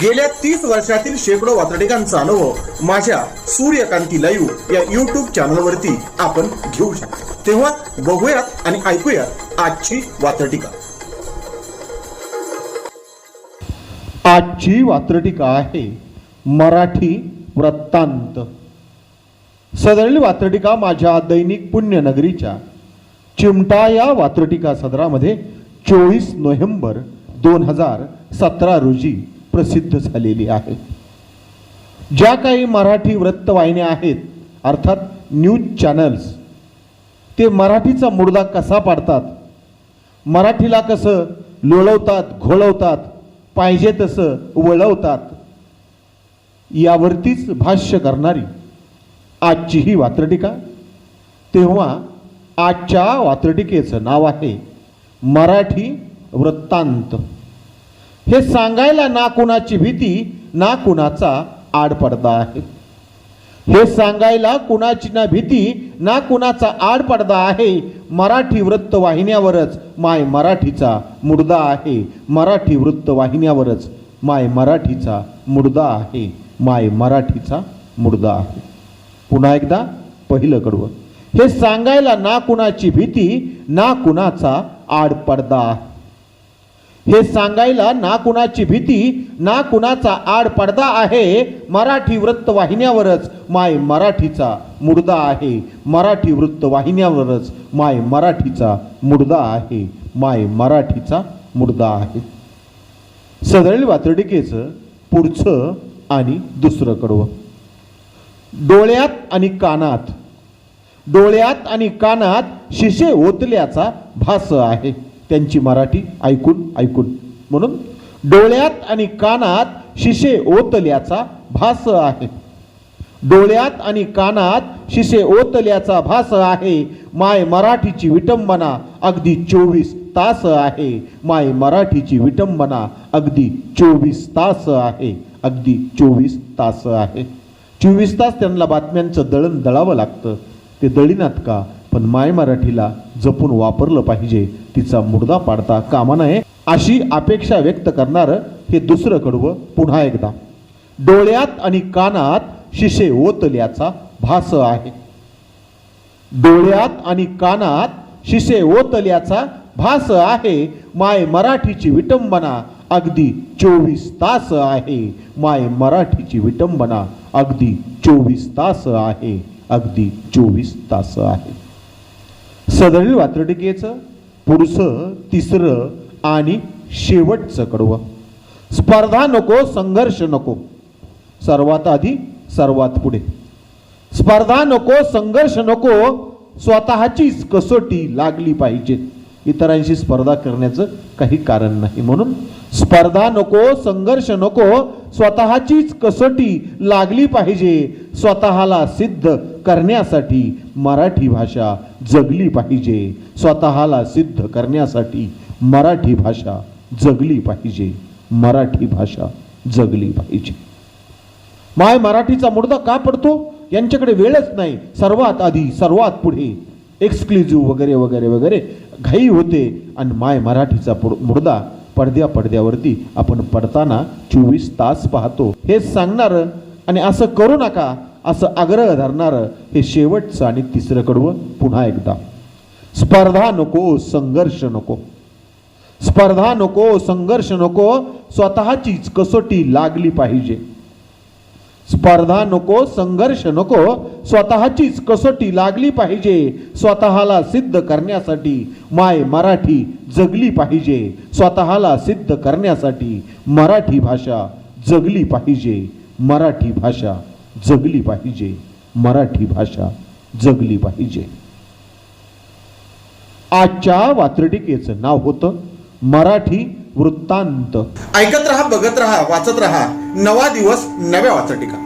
गेल्या तीस वर्षातील शेकडो वातडिकांचा अनुभव माझ्या सूर्यकांती लाईव्ह या युट्यूब चॅनलवरती आपण घेऊ शकतो. तेव्हा बघूयात आणि ऐकूयात आजची वातडिका आजची वात्रटिका आहे मराठी वृत्तांत. सदरील वात्रटिका माझ्या दैनिक पुण्यनगरीच्या चिमटा या वात्रटिका सदरामध्ये चोवीस नोव्हेंबर दोन हजार सतरा रोजी प्रसिद्ध झालेली आहे. ज्या काही मराठी वृत्तवाहिन्या आहेत अर्थात न्यूज चॅनल्स ते मराठीचा मुडदा कसा पाडतात? मराठीला कसं लोळवतात घोळवतात पाहिजे तसं वळवतात यावरतीच भाष्य करणारी आजची ही वात्रटिका. तेव्हा आजच्या वात्रटिकेचं नाव आहे मराठी वृत्तांत. हे सांगायला ना कुणाची भीती ना कुणाचा आडपडदा आहे. हे सांगायला कुणाची ना भीती ना कुणाचा आडपडदा आहे. मराठी वृत्तवाहिन्यावरच माय मराठीचा मुडदा आहे. मराठी वृत्तवाहिन्यावरच माय मराठीचा मुडदा आहे. माय मराठीचा मुडदा आहे. पुन्हा एकदा पहिलं कडवं. हे सांगायला ना कुणाची भीती ना कुणाचा आडपडदा आहे. हे सांगायला ना कुणाची भीती ना कुणाचा आड पडदा आहे मराठी वृत्तवाहिन्यावरच माय मराठीचा मुर्दा आहे. मराठी वृत्तवाहिन्यावरच माय मराठीचा मुर्दा आहे. माय मराठीचा मुर्दा आहे. सदळील वातडिकेचं पुढचं आणि दुसरं कडवं डोळ्यात आणि कानात. डोळ्यात आणि कानात शिशे ओतल्याचा भास आहे. त्यांची मराठी ऐकून ऐकून. म्हणून डोळ्यात आणि कानात शिशे ओतल्याचा भास आहे. डोळ्यात आणि कानात शिशे ओतल्याचा भास आहे. माय मराठीची विटंबना अगदी चोवीस तास आहे. माय मराठीची विटंबना अगदी चोवीस तास आहे. अगदी चोवीस तास आहे. चोवीस तास त्यांना बातम्यांचं दळण दळावं लागतं. ते दळीनात का? पण माय मराठीला जपून वापरलं पाहिजे. तिचा मुडदा पाडता कामा नये अशी अपेक्षा व्यक्त करणारं हे दुसरं कडवं पुन्हा एकदा. डोळ्यात आणि कानात शिशे ओतल्याचा भास आहे. डोळ्यात आणि कानात शिशे ओतल्याचा भास आहे. माय मराठीची विटंबना अगदी चोवीस तास आहे. माय मराठीची विटंबना अगदी चोवीस तास आहे. अगदी चोवीस तास आहे. सदरील वात्रटिकेचं पुढचं तिसरं आणि शेवटचं कडवं. स्पर्धा नको संघर्ष नको. सर्वात आधी सर्वात पुढे. स्पर्धा नको संघर्ष नको स्वतःचीच कसोटी लागली पाहिजे. इतरांशी स्पर्धा करण्याचं काही कारण नाही म्हणून. स्पर्धा नको संघर्ष नको स्वतःचीच कसोटी लागली पाहिजे. स्वतःला सिद्ध करण्यासाठी मराठी भाषा जगली पाहिजे. स्वतःला सिद्ध करण्यासाठी मराठी भाषा जगली पाहिजे. मराठी भाषा जगली पाहिजे. माय मराठीचा मुर्दा का पडतो? यांच्याकडे वेळच नाही. सर्वात आधी सर्वात पुढे. एक्सक्लुझिव्ह वगैरे वगैरे वगैरे. घाई होते आणि माय मराठीचा मुर्दा पडद्या पडद्यावरती आपण पडताना चोवीस तास पाहतो. हे सांगणारं आणि असं करू नका. असं आग्रह धरणारं हे शेवटचं आणि तिसरं कडवं पुन्हा एकदा. स्पर्धा नको संघर्ष नको. स्पर्धा नको संघर्ष नको स्वतःचीच कसोटी लागली पाहिजे. स्पर्धा नको संघर्ष नको स्वतःचीच कसोटी लागली पाहिजे. स्वतःला सिद्ध करण्यासाठी माय मराठी जगली पाहिजे. स्वतःला सिद्ध करण्यासाठी मराठी भाषा जगली पाहिजे. मराठी भाषा जगली पाहिजे. मराठी भाषा जगली पाहिजे. आजच्या वात्रटिकेचं नाव होतं मराठी वृत्तांत. ऐकत रहा बघत रहा वाचत रहा. नवा दिवस नव्या वाचटिका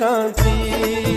কাঁদি